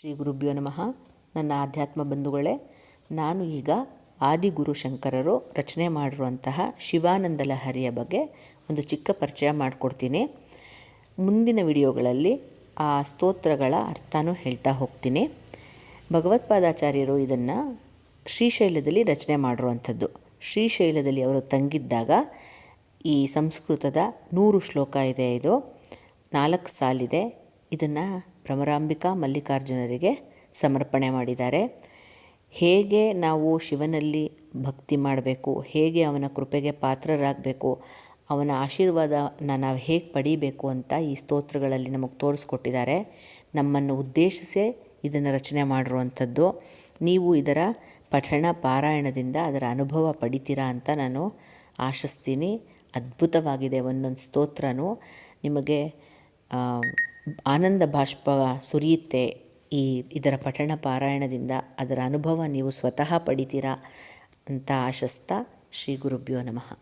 ಶ್ರೀ ಗುರುಭ್ಯೋ ನಮಃ. ನನ್ನ ಆಧ್ಯಾತ್ಮ ಬಂಧುಗಳೇ, ನಾನು ಈಗ ಆದಿಗುರು ಶಂಕರರು ರಚನೆ ಮಾಡಿರುವಂತಹ ಶಿವಾನಂದ ಲಹರಿಯ ಬಗ್ಗೆ ಒಂದು ಚಿಕ್ಕ ಪರಿಚಯ ಮಾಡಿಕೊಡ್ತೀನಿ. ಮುಂದಿನ ವಿಡಿಯೋಗಳಲ್ಲಿ ಆ ಸ್ತೋತ್ರಗಳ ಅರ್ಥನೂ ಹೇಳ್ತಾ ಹೋಗ್ತೀನಿ. ಭಗವತ್ಪಾದಾಚಾರ್ಯರು ಇದನ್ನು ಶ್ರೀಶೈಲದಲ್ಲಿ ರಚನೆ ಮಾಡಿರುವಂಥದ್ದು. ಶ್ರೀಶೈಲದಲ್ಲಿ ಅವರು ತಂಗಿದ್ದಾಗ ಈ ಸಂಸ್ಕೃತದ ನೂರು ಶ್ಲೋಕ ಇದೆ ಇದು. ನಾಲ್ಕು ಸಾಲಿದೆ. ಇದನ್ನು ಭ್ರಮರಾಂಬಿಕಾ ಮಲ್ಲಿಕಾರ್ಜುನರಿಗೆ ಸಮರ್ಪಣೆ ಮಾಡಿದ್ದಾರೆ. ಹೇಗೆ ನಾವು ಶಿವನಲ್ಲಿ ಭಕ್ತಿ ಮಾಡಬೇಕು, ಹೇಗೆ ಅವನ ಕೃಪೆಗೆ ಪಾತ್ರರಾಗಬೇಕು, ಅವನ ಆಶೀರ್ವಾದನ ನಾವು ಹೇಗೆ ಪಡೀಬೇಕು ಅಂತ ಈ ಸ್ತೋತ್ರಗಳಲ್ಲಿ ನಮಗೆ ತೋರಿಸ್ಕೊಟ್ಟಿದ್ದಾರೆ. ನಮ್ಮನ್ನು ಉದ್ದೇಶಿಸೇ ಇದನ್ನು ರಚನೆ ಮಾಡಿರುವಂಥದ್ದು. ನೀವು ಇದರ ಪಠಣ ಪಾರಾಯಣದಿಂದ ಅದರ ಅನುಭವ ಪಡಿತೀರಾ ಅಂತ ನಾನು ಆಶಿಸ್ತೀನಿ. ಅದ್ಭುತವಾಗಿದೆ ಒಂದೊಂದು ಸ್ತೋತ್ರನೂ. ನಿಮಗೆ ಆನಂದ ಬಾಷ್ಪ ಸುರಿಯುತ್ತೆ ಈ ಇದರ ಪಠಣ ಪಾರಾಯಣದಿಂದ. ಅದರ ಅನುಭವ ನೀವು ಸ್ವತಃ ಪಡಿತೀರಾ ಅಂತ ಆಶಸ್ತ ಶ್ರೀ ಗುರುಭ್ಯೋ ನಮಃ.